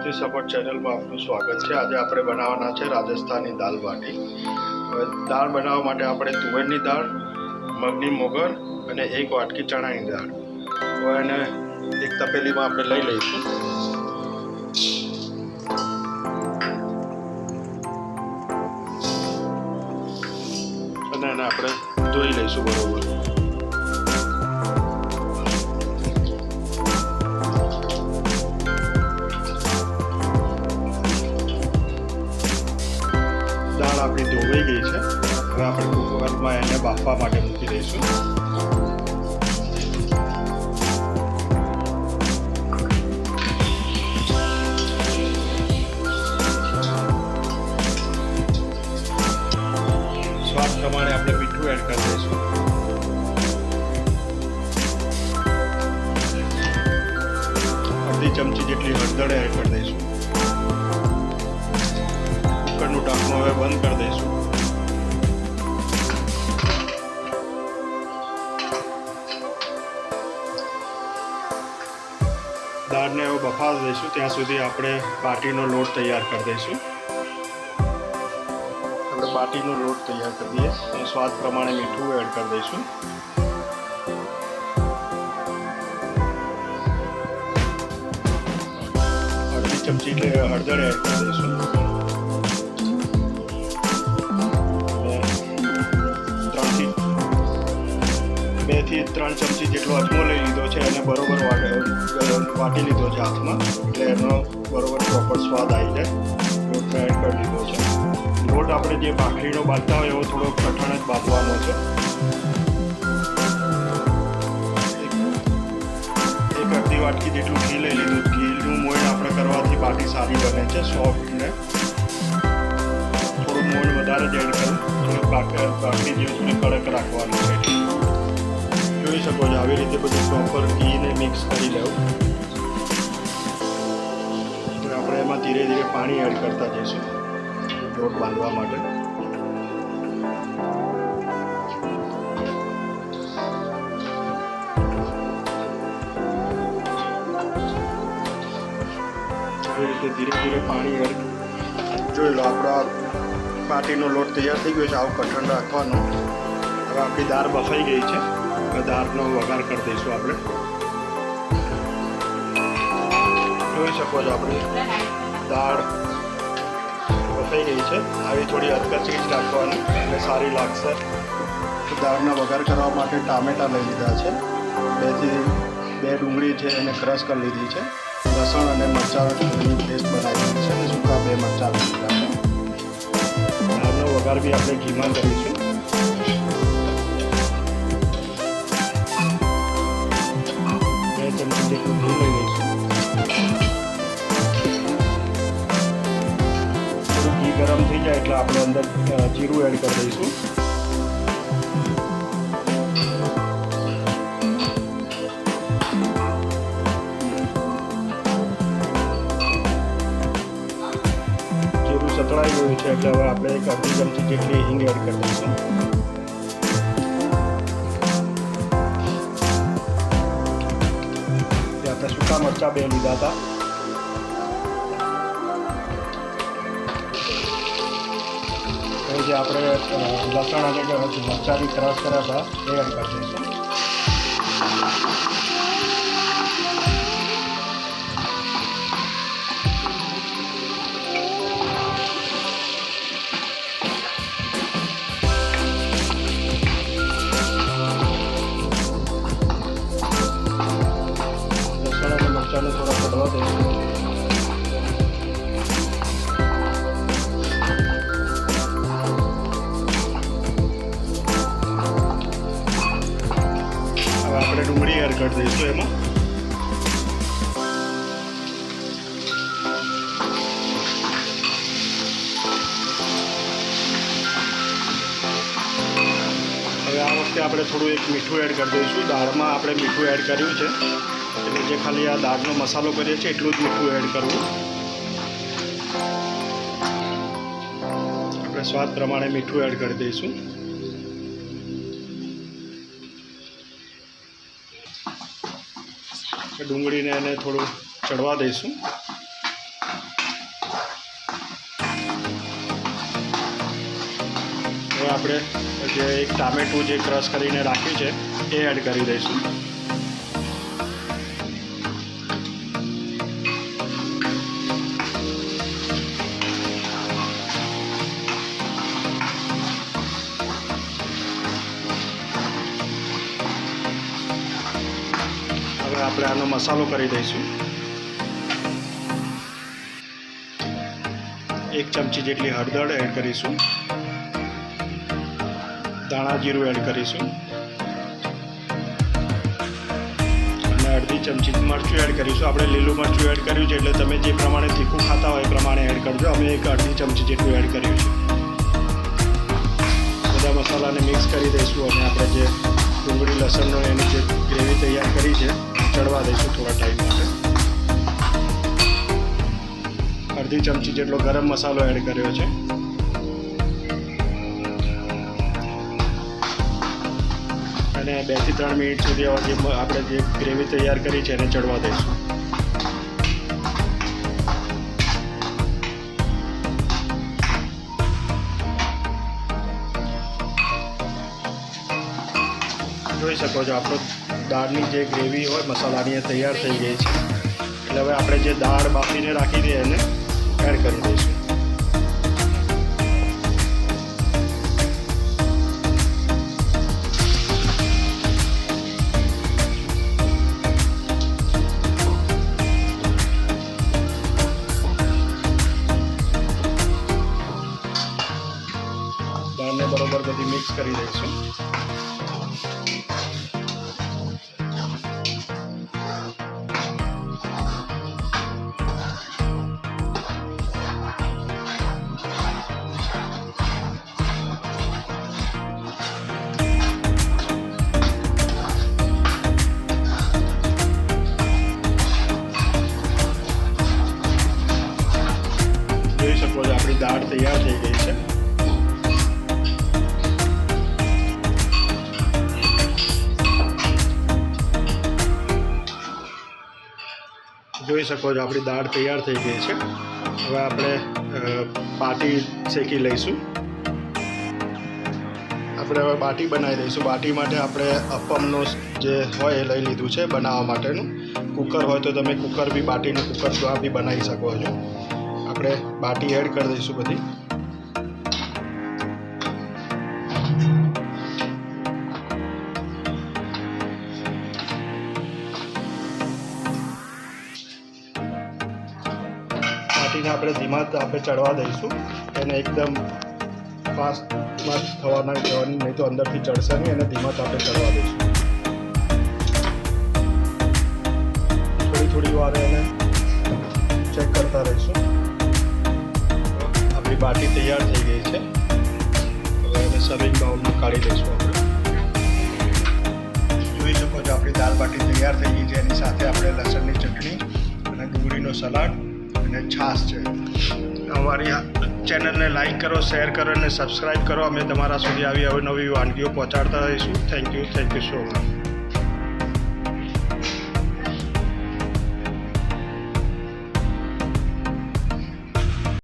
Gujarati support ચેનલમાં આપનું સ્વાગત છે. આજે આપણે બનાવવાના છે રાજસ્થાની દાલ બાટી. હવે દાળ બનાવવા માટે આપણે તુવેરની દાળ, મગની મોગર અને એક વાટકી ચણાની દાળ. હવે એને એક તપેલીમાં આપણે લઈ લઈશું. અને એને આપણે ધોઈ લઈશું બરોબર. દાળ આપણી ધોવાઈ ગઈ છે. હવે આપણે કુકરમાં એને બાફવા માટે મૂકી દઈશું. સ્વાદ પ્રમાણે આપણે મીઠું એડ કરી દઈશું. અડધી ચમચી જેટલી હળદર એડ કરી દઈશું. ઢાંકણું હવે બંધ કરી દઈશું. દાળને હવે બફાવી દઈશું. ત્યાં સુધી આપણે બાટીનો લોટ તૈયાર કરી દઈશું. આપણે બાટીનો લોટ તૈયાર કરી દઈએ. અને સ્વાદ પ્રમાણે મીઠું એડ કરી દઈશું. અડધી ચમચી એટલે હળદર એડ કરી દઈશું. બેથી ત્રણ ચમચી જેટલો અજમો લઈ લીધો છે એને બરોબર વાટ- લીધો છે હાથમાં. એટલે એનો બરોબર પ્રોપર સ્વાદ આવી જાય. એડ કરી લીધો છે. લોટ આપણે જે ભાખરીનો બાંધતા હોય એવો થોડો કઠણ જ બાંધવાનો છે. એક- અડધી વાટકી જેટલું ઘી લઈ લીધું. ઘીનું મોઈન આપણે કરવાથી બાટી સારી બને છે સોફ્ટ ને. થોડું મોઈન વધારે જ એડ કરું. થોડું બાકી જેવું થોડું કડક રાખવાનું છે. જોઈ શકો છો આવી રીતે બધું પ્રોપર ઘીને મિક્સ કરી લેવું આપણે એમાં ધીરે ધીરે પાણી એડ કરતા જઈશું લોટ બાંધવા માટે આવી રીતે ધીરે ધીરે પાણી એડ જોઈ લો આપણો પાટીનો લોટ તૈયાર થઈ ગયો છે આવું કઠણ રાખવાનો હવે આપણી દાળ બફાઈ ગઈ છે દાળનો વઘાર કરી દઈશું આપણે. જોઈ શકો છો આપણે દાળ બફાઈ ગઈ છે. આવી થોડી અધકચી જ રાખવાની એટલે સારી લાગશે. દાળના વઘાર કરવા માટે ટામેટાં લઈ લીધા છે. બેથી બે ડુંગળી છે એને ક્રશ કરી લીધી છે. લસણ અને મરચાંની પેસ્ટ બનાવી છે અને સૂકા બે મરચાં લીધા છે. દાળનો વઘાર બી આપણે ઘીમાં કરીશું. ગરમ થઈ જાય એટલે આપણે અંદર અ, જીરું એડ કરી દઈશું જીરું સતળાઈ ગયું છે એટલે હવે આપણે એક અડધી ચમચી જેટલી હિંગ એડ કરી દઈશું જે આપણે સૂકા મરચાં બે લીધા હતા જે આપણે લસણ અને મરચાંની ક્રશ કર્યા હતા એ એડ હવે આપણે ડુંગળી એડ કરી દઈશું એમાં. હવે આ વખતે આપણે થોડું એક મીઠું એડ કરી દઈશું. દાળમાં આપણે મીઠું એડ કર્યું છે. એટલે જે ખાલી આ દાળનો મસાલો કરીએ છીએ એટલું જ મીઠું એડ કરવું. આપણે સ્વાદ પ્રમાણે મીઠું એડ કરી દઈશું. ડુંગળીને એને થોડું ચડવા દઈશું. હવે આપણે જે એક ટામેટું જે ક્રશ કરીને રાખ્યું છે, એ એડ કરી દઈશું. આનો મસાલો કરી દઈશું. એક ચમચી જેટલી હળદર એડ કરીશું. ધાણા જીરું એડ કરીશું. અને અડધી ચમચી મરચું એડ કરીશું. આપણે લીલું મરચું એડ કર્યું છે એટલે તમે જે પ્રમાણે તીખું ખાતા હોય એ પ્રમાણે એડ કરજો. અમે એક અડધી ચમચી જેટલું એડ કર્યું છે. બધા મસાલાને મિક્સ કરી દઈશું અને આપણે જે ડુંગળી, લસણનો એની જે ગ્રેવી તૈયાર કરી છે ચડવા દઈશું થોડા ટાઈમ માટે. અડધી ચમચી જેટલો ગરમ મસાલો એડ કર્યો છે. અને બેથી ત્રણ મિનિટ સુધી હવે જે આપણે જે ગ્રેવી તૈયાર કરી છે એને ચડવા દઈશું. જોઈ શકો છો, આપણો દાળની જે ગ્રેવી હોય, મસાલાની એ તૈયાર થઈ ગઈ છે. એટલે હવે આપણે જે દાળ બાફીને રાખી દઈએ એને એડ કરી દઈશું. દાળને બરોબર બધી મિક્સ કરી દઈશું. જોઈ શકો છો, આપણી દાળ તૈયાર થઈ ગઈ છે. હવે આપણે બાટી શેકી લઈશું. આપણે હવે બાટી બનાવી દઈશું. બાટી માટે આપણે અપમનો જે હોય એ લઈ લીધું છે બનાવવા માટેનું. કુકર હોય તો તમે કુકર બી, બાટીનું કુકર દ્વારા બી બનાવી શકો છો. આપણે બાટી એડ કરી દઈશું બધી. બાટીને આપણે ધીમા આપણે ચડવા દઈશું. એને એકદમ ફાસ્ટમાં થવાના જવાની નહીં તો અંદરથી ચડશે નહીં, એને ધીમા તાપે ચડવા દઈશું. થોડી થોડી વાર એને ચેક કરતા રહીશું. આપણી બાટી તૈયાર થઈ ગઈ છે. હવે એને સર્વિંગ બાઉલમાં કાઢી લઈશું આપણે. જોઈ શકો છો આપણી દાળ બાટી તૈયાર થઈ ગઈ છે. એની સાથે આપણે લસણની ચટણી અને ડુંગળીનો સલાડ. અને છાશ છે. અમારી ચેનલને લાઈક કરો, શેર કરો અને સબસ્ક્રાઈબ કરો. અમે તમારા સુધી આવી અવનવી વાનગીઓ પહોંચાડતા રહીશું. Thank you thank you so much